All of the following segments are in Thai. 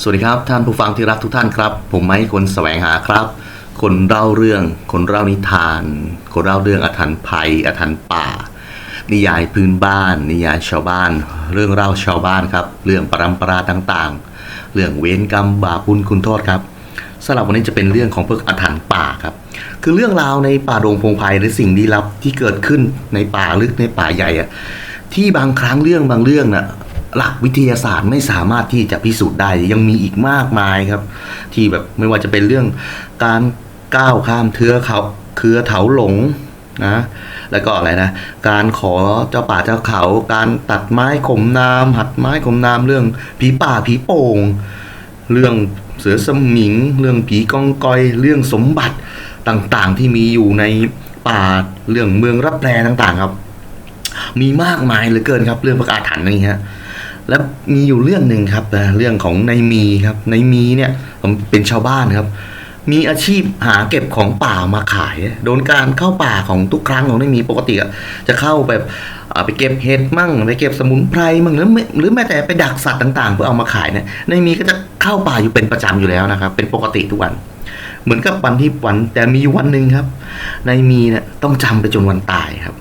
สวัสดีครับ ท่านผู้ฟังที่รักทุกท่านครับ ผมไม้คนแสวงหาครับ คนเล่าเรื่อง คนเล่านิทาน คนเล่าเรื่องอาถรรพ์ภัยอถรรพ์ป่า นิยายพื้นบ้าน นิยายชาวบ้าน เรื่องเล่าชาวบ้านครับ เรื่องปรำปราต่างๆ เรื่องเวรกรรมบาปุญคุณโทษครับสำหรับวันนี้จะเป็นเรื่องของพวกอาถรรพ์ป่าครับ คือเรื่องราวในป่าดงพงไพรหรือสิ่งลี้ลับที่เกิดขึ้นในป่าลึกในป่าใหญ่อะที่บางครั้งเรื่องบางเรื่องน่ะ หลักวิทยาศาสตร์ไม่สามารถที่จะพิสูจน์ได้ ยังมีอีกมากมายครับ ที่แบบไม่ว่าจะเป็นเรื่องการก้าวข้ามเทือเขาเคือเถาหลงนะแล้วก็อะไรนะ การขอเจ้าป่าเจ้าเขา การตัดไม้ข่มน้ำหัดไม้ข่มน้ำเรื่องผีป่าผีโป่ง เรื่องเสือสมิง เรื่องผีกองกอย เรื่องสมบัติต่างๆ ที่มีอยู่ในป่าเรื่องเมืองรับแรต่างๆ ครับ มีมากมายเหลือเกินครับ เรื่องประกาศถันนี่ฮะ แล้วมีอยู่เรื่องหนึ่งครับเรื่องของนายมีครับนายมีเนี่ยผมเป็นชาวบ้านครับ มีอาชีพหาเก็บของป่ามาขาย โดนการเข้าป่าของทุกครั้งของนายมีปกติจะเข้าแบบไปเก็บเห็ดมั่งไปเก็บสมุนไพรมั่งหรือไม่หรือแม้แต่ไปดักสัตว์ต่าง ๆ เพื่อเอามาขายเนี่ยนายมีก็จะเข้าป่าอยู่เป็นประจำอยู่แล้วนะครับ เป็นปกติทุกวัน เหมือนกับวันที่วันแต่มีอยู่วันหนึ่งครับนายมีเนี่ยต้องจำไปจนวันตายครับ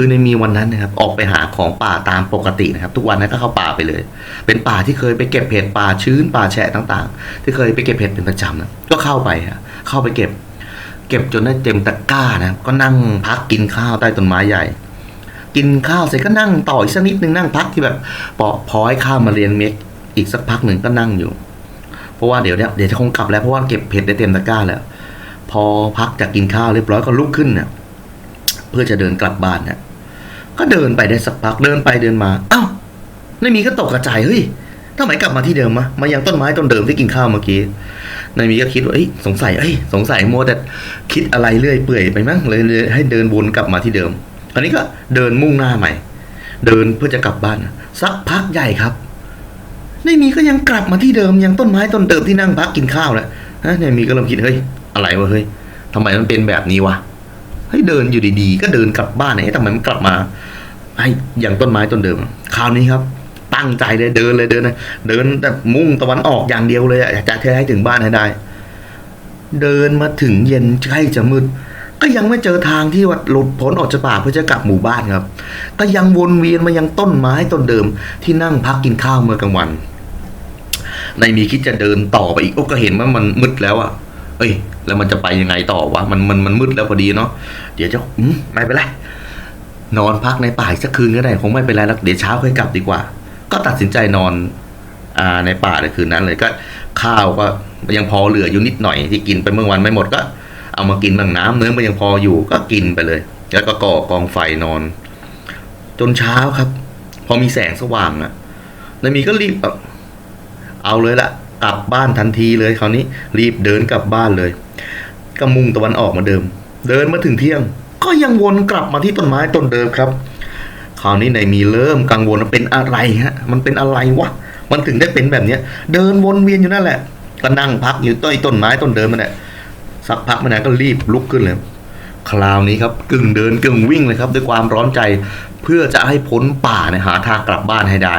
คือในมีวันนั้นนะครับออกไปหาของป่าตามปกตินะครับ ทุกวันนั้นก็เข้าป่าไปเลย เป็นป่าที่เคยไปเก็บเห็ดป่าชื้นป่าแฉะต่างๆ ที่เคยไปเก็บเห็ดเป็นประจำนะก็เข้าไปฮะเข้าไปเก็บ เก็บจนได้เต็มตะกร้านะก็นั่งพักกินข้าวใต้ต้นไม้ใหญ่ กินข้าวเสร็จก็นั่งต่ออีกสักนิดนึงนั่งพักที่แบบพอพอให้ข้าวมาเรียนเม็ดอีกสักพักหนึ่งก็นั่งอยู่ เพราะว่าเดี๋ยวเนี่ยเดี๋ยวจะคงกลับแล้วเพราะว่าเก็บเห็ดได้เต็มตะกร้าแล้วพอพักจากกินข้าวเรียบร้อยก็ลุกขึ้นเนี่ยเพื่อจะเดินกลับบ้านเนี่ย ก็เดินไปได้สักพักเดินไปเดินมาเอ้าไม่มีก็ตกกระจายเฮ้ยทำไมกลับมาที่เดิมมะมายังต้นไม้ต้นเดิมที่กินข้าวเมื่อกี้นายมีก็คิดว่าเอ้ยสงสัยเอ้ยสงสัยมัวแต่คิดอะไรเรื่อยเปื่อยไปมั้งเลยเลยให้เดินวนกลับมาที่เดิมคราวนี้ก็เดินมุ่งหน้าใหม่ เดินเพื่อจะกลับบ้านสักพักใหญ่ครับนายมีก็ยังกลับมาที่เดิมยังต้นไม้ต้นเดิมที่นั่งพักกินข้าวแหละนะนายมีก็เริ่มคิดเฮ้ยอะไรวะเฮ้ยทำไมมันเป็นแบบนี้วะเฮ้ยเดินอยู่ดีๆ ก็เดินกลับบ้านไหนทำไมมันกลับมา ไอ้อย่างต้นไม้ต้นเดิม คราวนี้ครับ ตั้งใจเลยเดินเลยเดินเลยเดินแต่มุ่งตะวันออกอย่างเดียวเลยอยากจะให้ถึงบ้านให้ได้ เดินมาถึงเย็นใกล้จะมืดก็ยังไม่เจอทางที่ว่าหลุดพ้นออกจากป่าเพื่อจะกลับหมู่บ้านครับ ก็ยังวนเวียนมายังต้นไม้ต้นเดิม ที่นั่งพักกินข้าวเมื่อกลางวัน ในมีคิดจะเดินต่อไปอีกโอ้ก็เห็นว่ามันมืดแล้วอะเอ้ย แล้วมันจะไปยังไงต่อวะมันมันมันมืดแล้วพอดีเนาะเดี๋ยวจะอืมไม่เป็นไร นอนพักในป่าอีกสักคืนก็ได้คงไม่เป็นไรแล้วเดี๋ยวเช้าค่อยกลับดีกว่า ก็ตัดสินใจนอนอ่าในป่าในคืนนั้นเลยก็ข้าวก็ยังพอเหลืออยู่นิดหน่อยที่กินไปเมื่อวันไม่หมดก็ เอามากินบางน้ำเนื้อมันยังพออยู่ก็กินไปเลย แล้วก็ก่อกองไฟนอน จนเช้าครับ พอมีแสงสว่างอะนายมีก็รีบเอาเลยละกลับบ้านทันทีเลยคราวนี้รีบเดินกลับบ้านเลย ก็มุ่งตะวันออกมาเดิม เดินมาถึงเที่ยง ก็ยังวนกลับมาที่ต้นไม้ต้นเดิมครับ คราวนี้นายมีเริ่มกังวลว่าเป็นอะไรฮะ มันเป็นอะไรวะ มันถึงได้เป็นแบบเนี้ย เดินวนเวียนอยู่นั่นแหละ ก็นั่งพักอยู่ใต้ต้นไม้ต้นเดิมมันแหละ สักพักไม่นานก็รีบลุกขึ้นเลย คราวนี้ครับกึ่งเดินกึ่งวิ่งเลยครับ ด้วยความร้อนใจ เพื่อจะให้พ้นป่าเนี่ยหาทางกลับบ้านให้ได้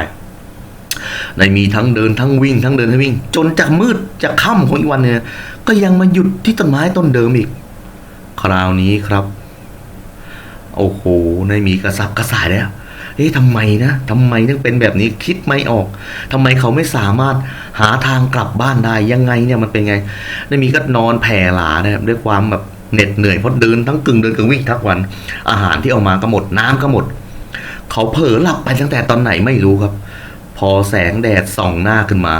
ในมีทั้งเดินทั้งวิ่งทั้งเดินทั้งวิ่ง จนจากมืดจากค่ำของอีกวันเนี่ย ก็ยังมาหยุดที่ต้นไม้ต้นเดิมอีก คราวนี้ครับ โอ้โหในมีกระซับกระสายแล้วเอ๊ะทำไมนะทำไมถึงเป็นแบบนี้คิดไม่ออกทำไมเขาไม่สามารถหาทางกลับบ้านได้ยังไงเนี่ยมันเป็นไงในมีก็นอนแผ่หลานะครับด้วยความแบบเหน็ดเหนื่อยเพราะเดินทั้งกึ่งเดินกึ่งวิ่งทั้งวัน อาหารที่เอามาก็หมดน้ำก็หมด เขาเผลอหลับไปตั้งแต่ตอนไหนไม่รู้ครับ พอแสงแดดส่องหน้าขึ้นมา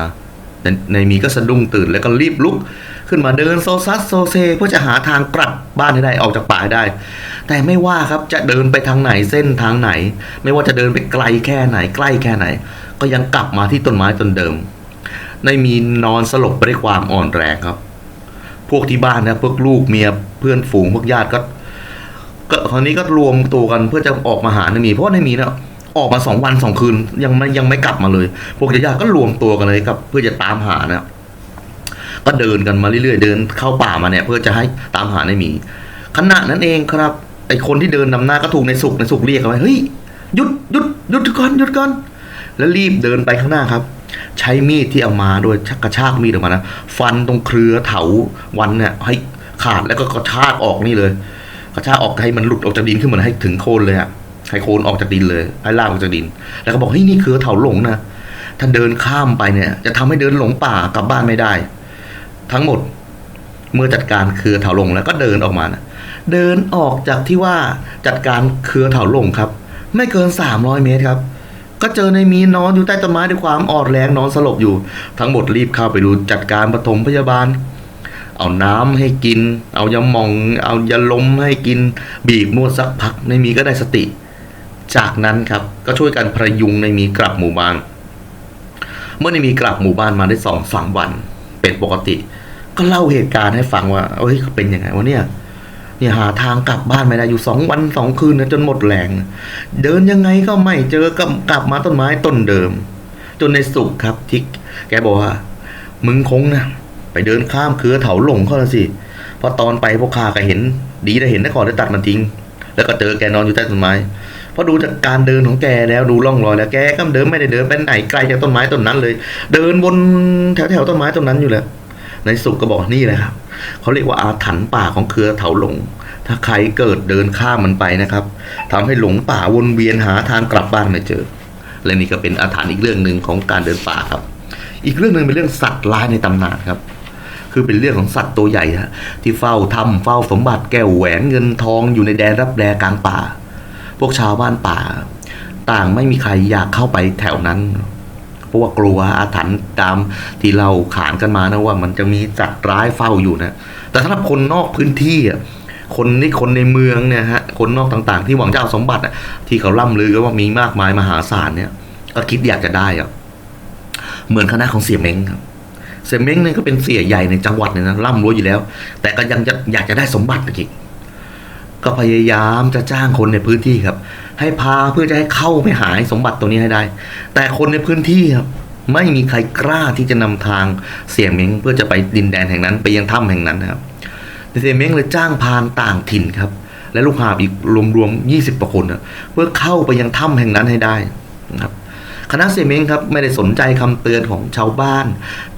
ในมีก็สะดุ้งตื่นแล้วก็รีบลุก ขึ้นมาเดินโซซัสโซเซเพื่อจะหาทางกลับบ้านให้ได้ออกจากป่าให้ได้ แต่ไม่ว่าครับจะเดินไปทางไหนเส้นทางไหน ไม่ว่าจะเดินไปไกลแค่ไหน ใกล้แค่ไหน ก็ยังกลับมาที่ต้นไม้ต้นเดิมในมีนอนสลบไปด้วยความอ่อนแรงครับ พวกที่บ้านนะพวกลูกเมียเพื่อนฝูงพวกญาติก็ก็คราวนี้ก็รวมตัวกันเพื่อจะออกมาหาในมีเพราะว่านมีเนี่ยออกมาสองวันสองคืนยังไม่ยังไม่กลับมาเลย พวกญาติก็รวมตัวกันเลยครับ เพื่อจะตามหานะก็เดินกันมาเรื่อยๆเดินเข้าป่ามาเนี่ย เพื่อจะให้ตามหาในมีขณะนั้นเองครับ ไอคนที่เดินนำหน้าก็ถูกในสุกในสุกเรียกเอาไว้เฮ้ยหยุดหยุดหยุดก่อนหยุดก่อนแล้วรีบเดินไปข้างหน้าครับ ใช้มีดที่เอามาด้วยชักกระชากมีดออกมานะฟันตรงเครือเถาวันเนี่ยให้ขาดแล้วก็กระชากออกนี่เลย กระชากออกให้มันหลุดออกจากดินขึ้นมาให้ถึงโคนเลยอะให้โคนออกจากดินเลยให้ลากออกจากดิน แล้วก็บอกเฮ้ยนี่เครือเถาหลงนะถ้าเดินข้ามไปเนี่ย จะทำให้เดินหลงป่ากลับบ้านไม่ได้ ทั้งหมดเมื่อจัดการเครือเถาหลงแล้วก็เดินออกมานะ เดินออกจากที่ว่าจัดการเครือเถาหลงครับ ไม่เกินสามร้อยเมตรครับ ก็เจอในมีนอนอยู่ใต้ต้นไม้ด้วยความอ่อนแรงนอนสลบอยู่ ทั้งหมดรีบเข้าไปดูจัดการปฐมพยาบาล เอาน้ำให้กิน เอายาหมอง เอายาลมให้กิน บีบนวดสักพักในมีก็ได้สติ จากนั้นครับก็ช่วยกันพยุงในมีกลับหมู่บ้าน เมื่อในมีกลับหมู่บ้านมาได้สองสามวัน เป็นปกติ ก็เล่าเหตุการณ์ให้ฟังว่าเอ้ยเป็นยังไงวะเนี่ย เนี่ยหาทางกลับบ้านไม่ได้อยู่สองวันสองคืนนะจนหมดแรง เดินยังไงก็ไม่เจอก็กลับมาต้นไม้ต้นเดิม จนในสุขครับที่แกบอกว่า มึงคงนะไปเดินข้ามเครือเถาหลงเขาละสิเพราะตอนไปพวกข้าก็เห็น ดีได้เห็นได้ก่อนได้ตัดมันทิ้ง แล้วก็เจอแกนอนอยู่ใต้ต้นไม้พราะดูจากการเดินของแกแล้วดูร่องรอยแล้วแกก็เดินไม่ได้เดินไปไหนไกลจากต้นไม้ต้นนั้นเลย เดินวนแถวแถวต้นไม้ต้นนั้นอยู่แหละ ในสุขก็บอกนี่แหละครับเขาเรียกว่าอาถรรพ์ป่าของเครือเถาหลง ถ้าใครเกิดเดินข้ามมันไปนะครับทำให้หลงป่าวนเวียนหาทางกลับบ้านไม่เจอ และนี่ก็เป็นอาถรรพ์อีกเรื่องหนึ่งของการเดินป่าครับ อีกเรื่องหนึ่งเป็นเรื่องสัตว์ร้ายในตำนานครับคือเป็นเรื่องของสัตว์ตัวใหญ่ฮะที่เฝ้าทำเฝ้าสมบัติแก้วแหวนเงินทองอยู่ในแดนรับแลกลางป่า พวกชาวบ้านป่า ต่างไม่มีใครอยากเข้าไปแถวนั้น เพราะว่ากลัวอาถรรพ์ตามที่เราขานกันมานะว่ามันจะมีสัตว์ร้ายเฝ้าอยู่นะ แต่สำหรับคนนอกพื้นที่อะคนที่คนในเมืองเนี่ยฮะคนนอกต่างๆ ที่หวังจะเอาสมบัติอะที่เขาล่ำลือกันว่ามีมากมายมหาศาลเนี่ยก็คิดอยากจะได้อะเหมือนคณะของเสี่ยเม้งครับเสี่ยเม้งเนี่ยก็เป็นเสี่ยใหญ่ในจังหวัดเนี่ยนะร่ำรวยอยู่แล้ว แต่ก็ยังจะอยากจะได้สมบัติอีกก็พยายามจะจ้างคนในพื้นที่ครับ ให้พาเพื่อจะให้เข้าไปหาสมบัติตัวนี้ให้ได้ แต่คนในพื้นที่ครับไม่มีใครกล้าที่จะนำทางเสี่ยเม้งเพื่อจะไปดินแดนแห่งนั้น ไปยังถ้ำแห่งนั้นนะครับเสี่ยเม้งเลยจ้างพานต่างถิ่นครับ และลูกหาบอีกรวมๆยี่สิบกว่าคนนะเพื่อเข้าไปยังถ้ำแห่งนั้นให้ได้นะครับคณะเสี่ยเม้งครับไม่ได้สนใจคำเตือนของชาวบ้าน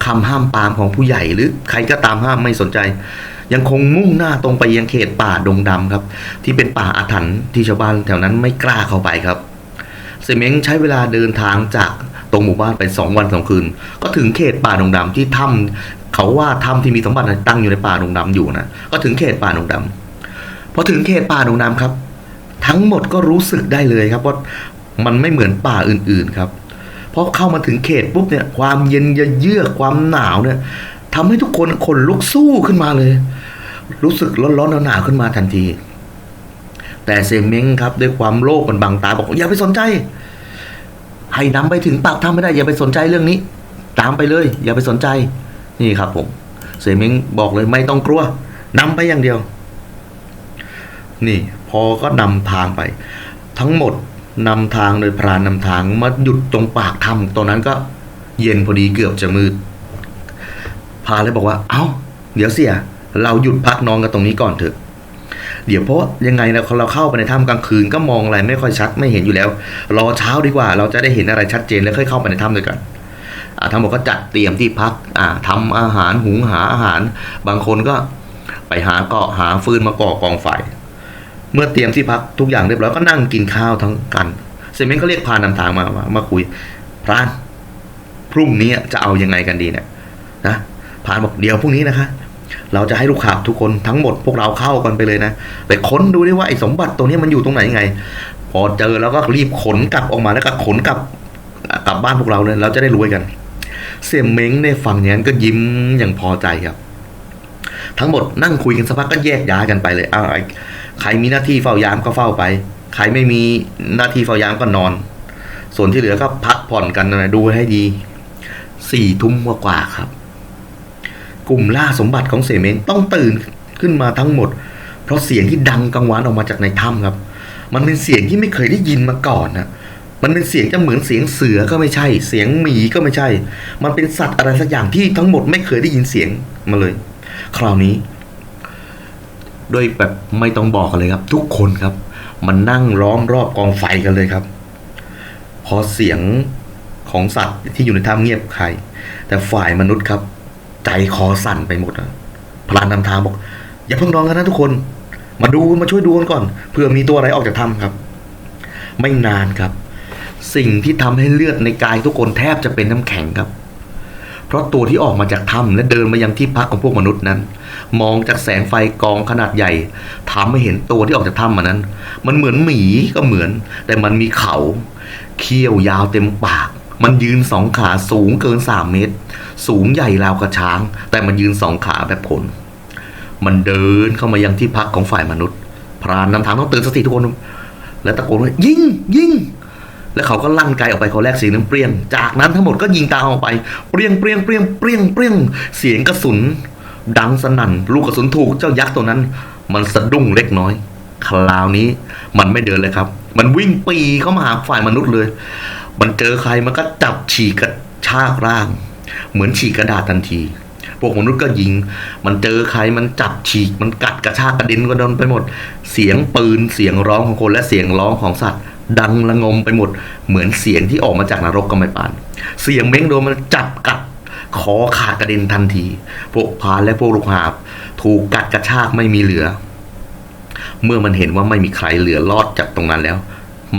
คำห้ามปามของผู้ใหญ่หรือใครก็ตามห้ามไม่สนใจ ยังคงมุ่งหน้าตรงไปยังเขตป่าดงดำครับ ที่เป็นป่าอาถรรพ์ที่ชาวบ้านแถวนั้นไม่กล้าเข้าไปครับ เสี่ยเม้งใช้เวลาเดินทางจากตรงหมู่บ้านไปสองวันสองคืน ก็ถึงเขตป่าดงดำที่ถ้ำเขาว่าถ้ำที่มีสมบัติตั้งอยู่ในป่าดงดำอยู่นะก็ถึงเขตป่าดงดำพอถึงเขตป่าดงดำครับ ทั้งหมดก็รู้สึกได้เลยครับว่ามันไม่เหมือนป่าอื่นๆครับพราะเข้ามาถึงเขตปุ๊บเนี่ยความเย็นเยือกความหนาวเนี่ย ทำให้ทุกคนขนลุกสู้ขึ้นมาเลย รู้สึกร้อนๆหนาวๆขึ้นมาทันที แต่เซม้งครับด้วยความโลภมันบังตาบอกอย่าไปสนใจ ให้นำไปถึงปากถ้ำไม่ได้ อย่าไปสนใจเรื่องนี้ ตามไปเลย อย่าไปสนใจ นี่ครับผมเซม้งบอกเลยไม่ต้องกลัวนำไปอย่างเดียว นี่ พอก็นำทางไป ทั้งหมดนำทางโดยพรานนำทางมาหยุดตรงปากถ้ำตรงนั้นก็เย็นพอดีเกือบจะมืด พาเลยบอกว่า เอ้า เดี๋ยวเสีย เราหยุดพักนอนกันตรงนี้ก่อนเถอะ เดี๋ยวเพราะยังไงนะเราเข้าไปในถ้ำกลางคืนก็มองอะไรไม่ค่อยชัดไม่เห็นอยู่แล้ว รอเช้าดีกว่า เราจะได้เห็นอะไรชัดเจนแล้วค่อยเข้าไปในถ้ำด้วยกันอ่าทั้งหมดก็จัดเตรียมที่พักอ่าทำอาหารหุงหาอาหาร บางคนก็ไปหาเกาะหาฟืนมาก่อกองไฟ เมื่อเตรียมที่พักทุกอย่างเรียบร้อยก็นั่งกินข้าวทั้งกัน เซเมนก็เรียกพานนำทางมามามาคุยพรานพรุ่งนี้จะเอายังไงกันดีเนี่ยนะ พานบอกเดี๋ยวพรุ่งนี้นะคะ เราจะให้ลูกค้าทุกคนทั้งหมดพวกเราเข้ากันไปเลยนะไปค้นดูได้ว่าไอ้สมบัติตัวนี้มันอยู่ตรงไหนยังไง พอเจอแล้วก็รีบขนกลับออกมาแล้วก็ขนกลับกลับบ้านพวกเราเลยเราจะได้รวยกัน เสี่ยเม้งในฝั่งนี้ก็ยิ้มอย่างพอใจครับ ทั้งหมดนั่งคุยกันสักพักก็แยกย้ายกันไปเลยอ้าวใครมีหน้าที่เฝ้ายามก็เฝ้าไป ใครไม่มีหน้าที่เฝ้ายามก็นอน ส่วนที่เหลือก็พักผ่อนกันนะดูให้ดีสี่ทุ่มกว่าครับ กลุ่มล่าสมบัติของเสเมนต้องตื่นขึ้นมาทั้งหมด เพราะเสียงที่ดังกังวานออกมาจากในถ้ำครับ มันเป็นเสียงที่ไม่เคยได้ยินมาก่อนนะมันเป็นเสียงจะเหมือนเสียงเสือก็ไม่ใช่ เสียงหมีก็ไม่ใช่ มันเป็นสัตว์อะไรสักอย่างที่ทั้งหมดไม่เคยได้ยินเสียงมาเลย คราวนี้โดยแบบไม่ต้องบอกเลยครับ ทุกคนครับ มันนั่งล้อมรอบกองไฟกันเลยครับ พอเสียงของสัตว์ที่อยู่ในถ้ำเงียบใคร แต่ฝ่ายมนุษย์ครับ ใจคอสั่นไปหมดอะพลานนำทางบอก อย่าเพิ่งนอนกันนะทุกคน มาดูมาช่วยดูกันก่อนเพื่อมีตัวอะไรออกจากถ้ำครับ ไม่นานครับ สิ่งที่ทำให้เลือดในกายทุกคนแทบจะเป็นน้ำแข็งครับ เพราะตัวที่ออกมาจากถ้ำและเดินมายังที่พักของพวกมนุษย์นั้น มองจากแสงไฟกองขนาดใหญ่ทำให้เห็นตัวที่ออกจากถ้ำมานั้น มันเหมือนหมีก็เหมือน แต่มันมีเขาเขี้ยวยาวเต็มปากมันยืนสองขาสูงเกินสามเมตร สูงใหญ่ราวกระช้าง แต่มันยืนสองขาแบบคน มันเดินเข้ามายังที่พักของฝ่ายมนุษย์ พรานนำทางต้องตื่นสติทุกคน และตะโกนว่ายิงยิงแล้วเขาก็ลั่นไกออกไปเขาแรกเสียงนึงเปรี้ยง จากนั้นทั้งหมดก็ยิงตามออกไป เปรี้ยงเปรี้ยงเปรี้ยงเปรี้ยงเปรี้ยง เสียงกระสุน ดังสนั่น ลูกกระสุนถูกเจ้ายักษ์ตัวนั้น มันสะดุ้งเล็กน้อย คราวนี้มันไม่เดินเลยครับ มันวิ่งปีเข้ามาหาฝ่ายมนุษย์เลย มันเจอใครมันก็จับฉีกกระชากร่าง เหมือนฉีกกระดาษทันที พวกมนุษย์ก็ยิง มันเจอใครมันจับฉีก มันกัดกระชากกระเด็นก็โดนไปหมด เสียงปืนเสียงร้องของคนและเสียงร้องของสัตว์ ดังระงมไปหมด เหมือนเสียงที่ออกมาจากนรกก็ไมปาน เสียงเม้งโดนมันจับกัดคอขาดกระเด็นทันที พวกพานและพวกลูกหาบ ถูกกัดกระชากไม่มีเหลือ เมื่อมันเห็นว่าไม่มีใครเหลือรอดจากตรงนั้นแล้ว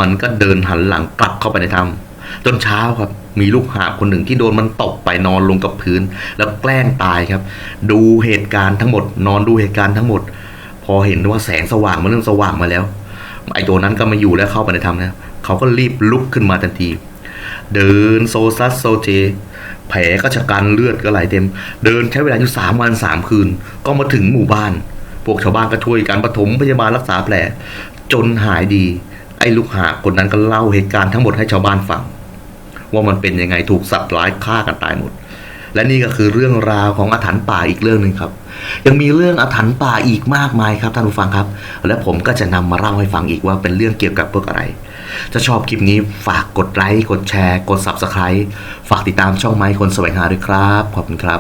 มันก็เดินหันหลังกลับเข้าไปในถ้ำ จนเช้าครับ มีลูกหาบคนหนึ่งที่โดนมันตกไปนอนลงกับพื้น แล้วแกล้งตายครับ ดูเหตุการณ์ทั้งหมด นอนดูเหตุการณ์ทั้งหมด พอเห็นว่าแสงสว่างมันเริ่มสว่างมาแล้ว ไอ้ตัวนั้นก็มาอยู่แล้วเข้าไปในถ้ำนะเขาก็รีบลุกขึ้นมาทันทีเดินโซซัสโซเจ แผลก็ชะกันเลือดก็ไหลเต็ม เดินใช้เวลาอยู่สามวันสามคืน ก็มาถึงหมู่บ้าน พวกชาวบ้านก็ช่วยกันปฐมพยาบาลรักษาแผล จนหายดี ไอ้ลูกหาคนนั้นก็เล่าเหตุการณ์ทั้งหมดให้ชาวบ้านฟัง ว่ามันเป็นยังไงถูกสัตว์ร้ายฆ่ากันตายหมด และนี่ก็คือเรื่องราวของอาถรรพ์ป่าอีกเรื่องหนึ่งครับ ยังมีเรื่องอาถรรพ์ป่าอีกมากมายครับท่านผู้ฟังครับ และผมก็จะนำมาเล่าให้ฟังอีกว่าเป็นเรื่องเกี่ยวกับพวกอะไรจะชอบคลิปนี้ฝากกดไลค์กดแชร์ กด Subscribe ฝากติดตามช่องไม้คนแสวงหาด้วยครับขอบคุณครับ